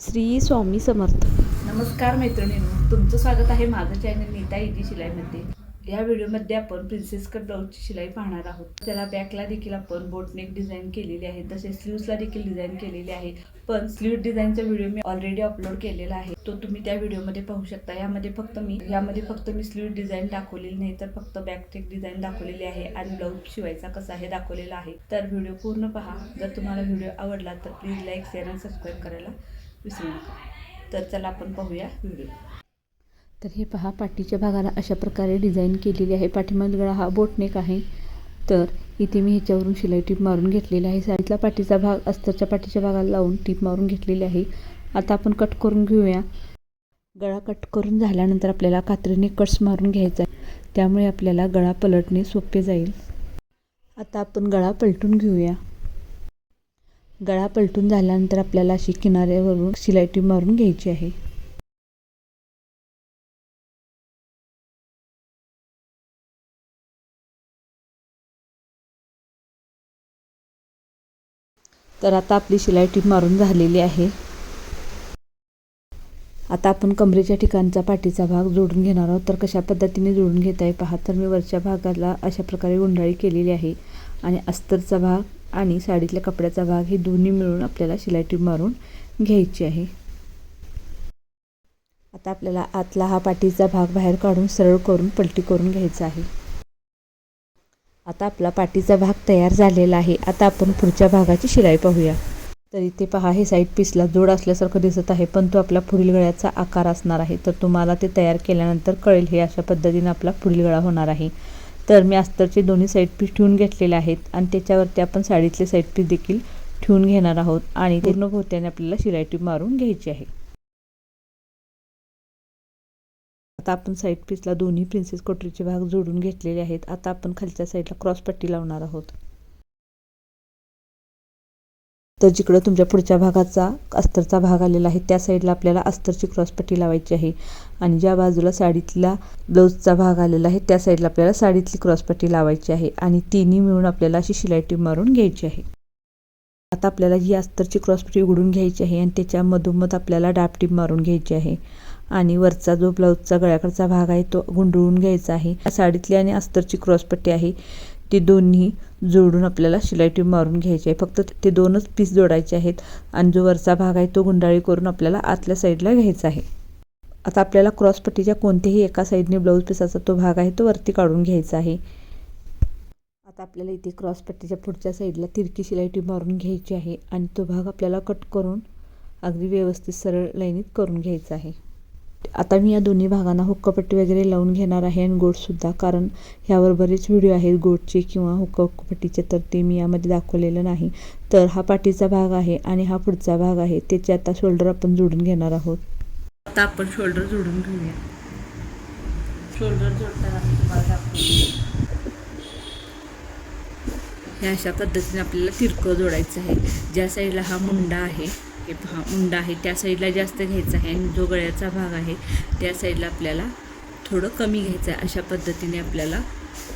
श्री स्वामी समर्थ. नमस्कार मैत्रिणींनो तुमचं स्वागत आहे माझं चॅनल नीता इजी शिलाईमध्ये. या व्हिडिओमध्ये आपण प्रिन्सेस कट ब्लाऊजची शिलाई पाहणार आहोत. त्याला बॅकला देखील आपण बोटनेक डिझाईन केलेली आहे तसेच स्लीव्सला देखील डिझाईन केलेली आहे. पण स्लीव्ह डिझाईनचा व्हिडिओ मी ऑलरेडी अपलोड केलेला आहे. तो तुम्ही त्या व्हिडिओमध्ये पाहू शकता. यामध्ये फक्त मी यामध्ये फक्त मी स्लीव्ह डिझाईन दाखवलेली नाही तर फक्त बॅकटेक डिझाईन दाखवलेली आहे आणि ब्लाऊज शिवायचा कसा आहे दाखवलेला आहे. तर व्हिडिओ पूर्ण पहा. जर तुम्हाला व्हिडिओ आवडला तर प्लीज लाईक शेअर आणि सबस्क्राईब करायला विसरू नका तर चला आपण पाहूया व्हिडिओ. तर हे पहा पाठीच्या भागाला अशा प्रकारे डिझाईन केलेली आहे. पाठीमागील गळा हा बोटनेक आहे. तर इथे मी ह्याच्यावरून शिलाई टीप मारून घेतलेली आहे. साईडला पाठीचा भाग अस्तरच्या पाठीच्या भागाला लावून टीप मारून घेतलेली आहे. आता आपण कट करून घेऊया. गळा कट करून झाल्यानंतर आपल्याला कात्रीने कट्स मारून घ्यायचा आहे. त्यामुळे आपल्याला गळा पलटणे सोपे जाईल. आता आपण गळा पलटून घेऊया. गळा पलटून झाल्यानंतर आपल्याला अशी किनाऱ्यावरून शिलाईटी मारून घ्यायची आहे. तर आता आपली शिलाई टीप मारून झालेली आहे. आता आपण कमरेच्या ठिकाणचा पाठीचा भाग जोडून घेणार आहोत. तर कशा पद्धतीने जोडून घेता आहे पहा. तर मी वरच्या भागाला अशा प्रकारे गुंडाळी केलेली आहे. आणि अस्तरचा भाग आणि साडीतल्या कपड्याचा भाग हे दोन्ही मिळून आपल्याला शिलाई टीप मारून घ्यायची आहे. आता आपल्याला आतला हा पाठीचा भाग बाहेर काढून सरळ करून पलटी करून घ्यायचा आहे. आता आपला पाठीचा भाग तयार झालेला आहे. आता आपण पुढच्या भागाची शिलाई पाहूया. तर इथे पहा हे साईड पीसला जोड असल्यासारखं दिसत आहे पण तो आपला पुढील गळ्याचा आकार असणार आहे. तर तुम्हाला ते तयार केल्यानंतर कळेल हे अशा पद्धतीने आपला पुढील गळा होणार आहे. तर मी अस्तरचे दोन्ही साईड पीस ठेवून घेतलेले आहेत आणि त्याच्यावरती आपण साडीतले साईड पीस देखील ठेवून घेणार आहोत आणि पूर्ण भोवत्याने आपल्याला शिलाई टीप मारून घ्यायची आहे. आता आपण साईड पीसला दोन्ही प्रिन्सेस कोटरीचे भाग जोडून घेतलेले आहेत. आता आपण खालच्या साईडला क्रॉस पट्टी लावणार आहोत. तर जिकडं तुमच्या पुढच्या भागाचा अस्तरचा भाग आलेला आहे त्या साईडला आपल्याला अस्तरची क्रॉस पट्टी लावायची आहे. आणि ज्या बाजूला साडीतला ब्लाऊजचा भाग आलेला आहे त्या साईडला आपल्याला साडीतली क्रॉस पट्टी लावायची आहे आणि तिन्ही मिळून आपल्याला अशी शिलाई टीप मारून घ्यायची आहे. आता आपल्याला ही अस्तरची क्रॉस पट्टी उघडून घ्यायची आहे आणि त्याच्या मधोमध आपल्याला डाप टीप मारून घ्यायची आहे. आणि वरचा जो ब्लाऊजचा गळ्याकडचा भाग आहे तो गुंडळून घ्यायचा आहे. साडीतली आणि अस्तरची क्रॉसपट्टी आहे ती दोन्ही जोडून आपल्याला शिलाई ट्यूब मारून घ्यायची आहे. फक्त ते दोनच पीस जोडायचे आहेत आणि जो वरचा भाग आहे तो गुंडाळी करून आपल्याला आतल्या साईडला घ्यायचा आहे. आता आपल्याला क्रॉसपट्टीच्या कोणत्याही एका साईडने ब्लाऊज पीसाचा तो भाग आहे तो वरती काढून घ्यायचा आहे. आता आपल्याला इथे क्रॉसपट्टीच्या पुढच्या साईडला तिरकी शिलाई ट्यूब मारून घ्यायची आहे आणि तो भाग आपल्याला कट करून अगदी व्यवस्थित सरळ लाईनीत करून घ्यायचा आहे. आता मी या दोन्ही भागांना हुक्कापट्टी वगैरे लावून घेणार आहे आणि गोटसुद्धा कारण ह्यावर बरेच व्हिडिओ आहेत गोटचे किंवा हुक्का हुक्कापट्टीचे तर ते मी यामध्ये दाखवलेलं नाही. तर हा पाठीचा भाग आहे आणि हा पुढचा भाग आहे. त्याचे आता शोल्डर आपण जोडून घेणार आहोत. आता आपण शोल्डर जोडून घेऊया. शोल्डर जोडताना तुम्हाला दाखवते. अशा पद्धतीने आपल्याला तिरकं जोडायचं आहे. ज्या साईडला हा मुंडा आहे हे पहा मुंडा आहे. त्या साईडला जास्त घ्यायचा आहे आणि जो गळ्याचा भाग आहे त्या साईडला आपल्याला थोडं कमी घ्यायचं आहे. अशा पद्धतीने आपल्याला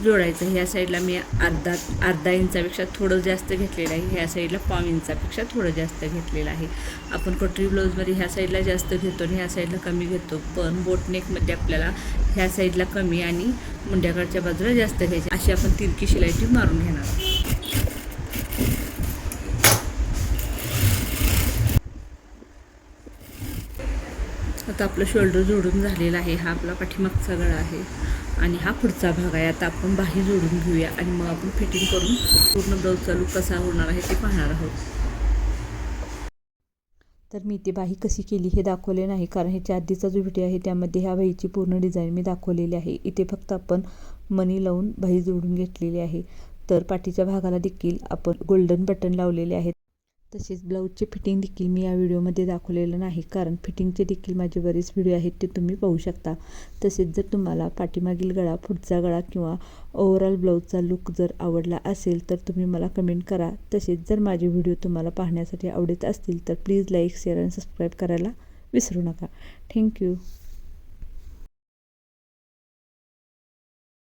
जोडायचं आहे. ह्या साईडला मी अर्धा अर्धा इंचापेक्षा थोडं जास्त घेतलेलं आहे. ह्या साईडला पाव इंचापेक्षा थोडं जास्त घेतलेलं आहे. आपण कटरी ब्लाऊजमध्ये ह्या साईडला जास्त घेतो आणि ह्या साईडला कमी घेतो पण बोटनेकमध्ये आपल्याला ह्या साईडला कमी आणि मुंड्याकडच्या बाजूला जास्त घ्यायचे अशी आपण तिरकी शिलाईची मारून घेणार आता आपलं शोल्डर जोडून झालेलं आहे. हा आपला पाठीमागचा गळा आहे. आणि हा पुढचा भाग आहे. आता आपण बाही जोडून घेऊया आणि मग आपण फिटिंग करून पूर्ण ब्लाऊजचा लूक कसा होणार आहे ते पाहणार आहोत. तर मी ती बाही कशी केली हे दाखवले नाही. कारण ह्याच्या आधीचा जो व्हिडिओ आहे त्यामध्ये ह्या बाहीची पूर्ण डिझाईन मी दाखवलेली आहे. इथे फक्त आपण मनी लावून बाही जोडून घेतलेली आहे. तर पाठीच्या भागाला देखील आपण गोल्डन बटन लावलेले आहेत. तसेच ब्लाऊजचे फिटिंग देखील मी या व्हिडिओमध्ये दाखवलेलं नाही. कारण फिटिंगचे देखील माझे बरेच व्हिडिओ आहेत ते तुम्ही पाहू शकता. तसेच जर तुम्हाला पाठीमागील गळा पुढचा गळा किंवा ओव्हरऑल ब्लाऊजचा लुक जर आवडला असेल तर तुम्ही मला कमेंट करा. तसेच जर माझे व्हिडिओ तुम्हाला पाहण्यासाठी आवडत असतील तर प्लीज लाईक शेअर आणि सबस्क्राईब करायला विसरू नका. थँक्यू